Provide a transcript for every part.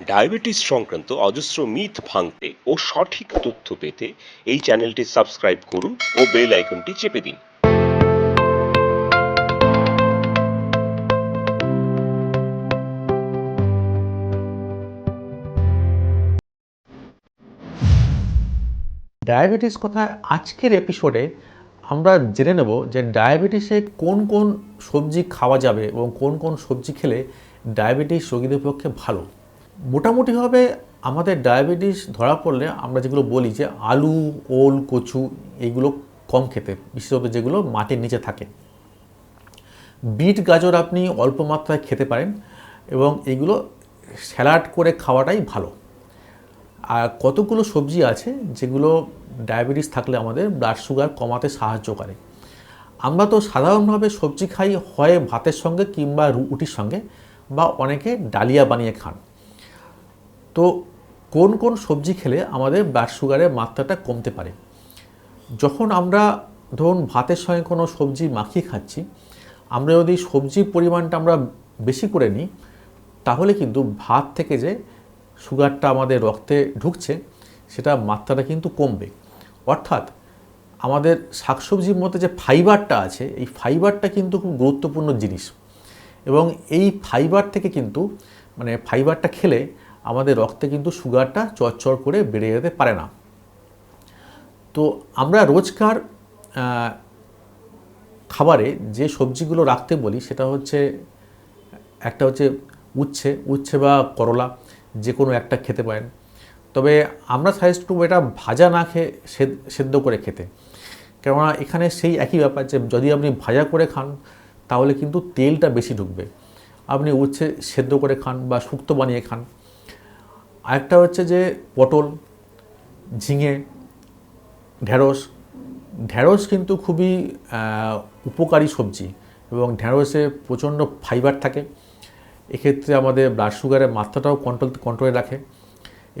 Diabetes সংক্রান্ত অজস্র myth ভাঙতে ও সঠিক তথ্য পেতে এই চ্যানেলটি সাবস্ক্রাইব করুন ও বেল আইকনটি চেপে দিন। ডায়াবেটিস কথা আজকের এপিসোডে আমরা জেনে নেব যে ডায়াবেটিসে কোন কোন সবজি খাওয়া যাবে এবং কোন কোন সবজি খেলে ডায়াবেটিস রোগীদের পক্ষে ভালো। মোটামুটিভাবে আমাদের ডায়াবেটিস ধরা পড়লে আমরা যেগুলো বলি যে আলু, ওল, কচু এইগুলো কম খেতে বিশেষত যেগুলো মাটির নিচে থাকে। বিট, গাজর আপনি অল্প মাত্রায় খেতে পারেন এবং এগুলো স্যালাড করে খাওয়াটাই ভালো। আর কতগুলো সবজি আছে যেগুলো ডায়াবেটিস থাকলে আমাদের ব্লাড সুগার কমাতে সাহায্য করে। আমরা তো সাধারণভাবে সবজি খাই, হয় ভাতের সঙ্গে কিংবা রুটির সঙ্গে বা অনেকে ডালিয়া বানিয়ে খান। তো কোন কোন সবজি খেলে আমাদের ব্লাড সুগারের মাত্রাটা কমতে পারে? যখন আমরা ধরুন ভাতের সঙ্গে কোনো সবজি মাখিয়ে খাচ্ছি, আমরা যদি সবজির পরিমাণটা আমরা বেশি করে নিই, তাহলে কিন্তু ভাত থেকে যে সুগারটা আমাদের রক্তে ঢুকছে, সেটা মাত্রাটা কিন্তু কমবে। অর্থাৎ আমাদের শাকসবজির মধ্যে যে ফাইবারটা আছে, এই ফাইবারটা কিন্তু খুব গুরুত্বপূর্ণ জিনিস। এবং এই ফাইবার থেকে কিন্তু মানে ফাইবারটা খেলে আমাদের রক্তে কিন্তু সুগারটা চরচর করে বেড়ে যেতে পারে না। তো আমরা রোজকার খাবারে যে সবজিগুলো রাখতে বলি, সেটা হচ্ছে, একটা হচ্ছে উচ্ছে উচ্ছে বা করলা, যে কোনো একটা খেতে পারেন। তবে আমরা সাজেস্ট করব এটা ভাজা না খেয়ে সেদ- সেদ্ধ করে খেতে। কেননা এখানে সেই একই ব্যাপার যে যদি আপনি ভাজা করে খান, তাহলে কিন্তু তেলটা বেশি ঢুকবে। আপনি উচ্ছে সেদ্ধ করে খান বা শুক্তো বানিয়ে খান আরেকটা হচ্ছে যে পটল, ঝিঙে, ঢেঁড়স। ঢেঁড়স কিন্তু খুবই উপকারী সবজি এবং ঢেঁড়সে প্রচণ্ড ফাইবার থাকে। এক্ষেত্রে আমাদের ব্লাড সুগারের মাত্রাটাও কন্ট্রোল কন্ট্রোলে রাখে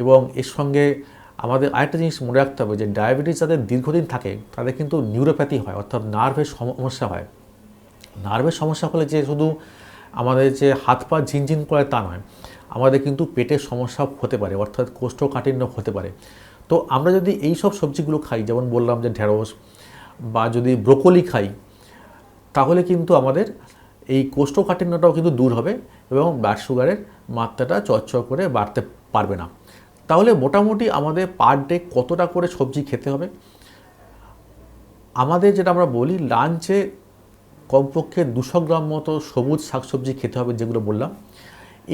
এবং এর সঙ্গে আমাদের আরেকটা জিনিস মনে রাখতে হবে যে ডায়াবেটিস যাদের দীর্ঘদিন থাকে, তাদের কিন্তু নিউরোপ্যাথি হয়, অর্থাৎ নার্ভের সমস্যা হয়। নার্ভের সমস্যা হলে যে শুধু আমাদের যে হাত পা ঝিনঝিন করে তা নয় আমাদের কিন্তু পেটের সমস্যা হতে পারে, অর্থাৎ কোষ্ঠকাঠিন্য হতে পারে। তো আমরা যদি এই সব সবজিগুলো খাই, যেমন বললাম যে ঢেঁড়স বা যদি ব্রোকলি খাই, তাহলে কিন্তু আমাদের এই কোষ্ঠকাঠিন্যটাও কিন্তু দূর হবে এবং ব্লাড সুগারের মাত্রাটা চরচর করে বাড়তে পারবে না। তাহলে মোটামুটি আমাদের পার ডে কতটা করে সবজি খেতে হবে? আমাদের যেটা আমরা বলি লাঞ্চে কমপক্ষে দুশো গ্রাম মতো সবুজ শাকসবজি খেতে হবে, যেগুলো বললাম।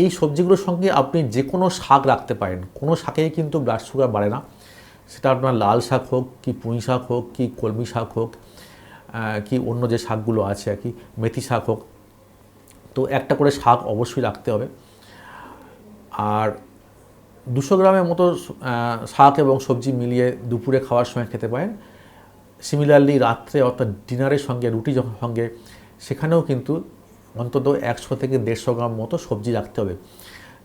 এই সবজিগুলোর সঙ্গে আপনি যে কোনো শাক রাখতে পারেন। কোনো শাকেই কিন্তু ব্লাড সুগার বাড়ে না। সেটা আপনার লাল শাক হোক, কি পুঁই শাক হোক, কি কলমি শাক হোক কি অন্য যে শাকগুলো আছে আর কি, মেথি শাক হোক। তো একটা করে শাক অবশ্যই রাখতে হবে। আর দুশো গ্রামের মতো শাক এবং সবজি মিলিয়ে দুপুরে খাওয়ার সময় খেতে পারেন। সিমিলারলি রাত্রে অর্থাৎ ডিনারের সঙ্গে রুটি যখন সঙ্গে, সেখানেও কিন্তু অন্তত একশো থেকে দেড়শো গ্রাম মতো সবজি রাখতে হবে।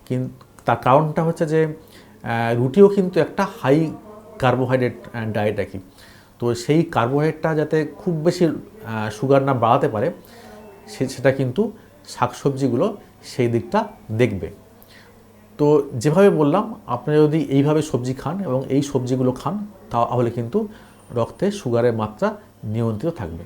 কিন্তু তার কারণটা হচ্ছে যে রুটিও কিন্তু একটা হাই কার্বোহাইড্রেট ডায়েট আর কি। তো সেই কার্বোহাইড্রেটটা যাতে খুব বেশি সুগার না বাড়াতে পারে, সে, সেটা কিন্তু শাকসবজিগুলো সেই দিকটা দেখবে। তো যেভাবে বললাম, আপনি যদি এইভাবে সবজি খান এবং এই সবজিগুলো খান, তাহলে কিন্তু রক্তে সুগারের মাত্রা নিয়ন্ত্রিত থাকবে।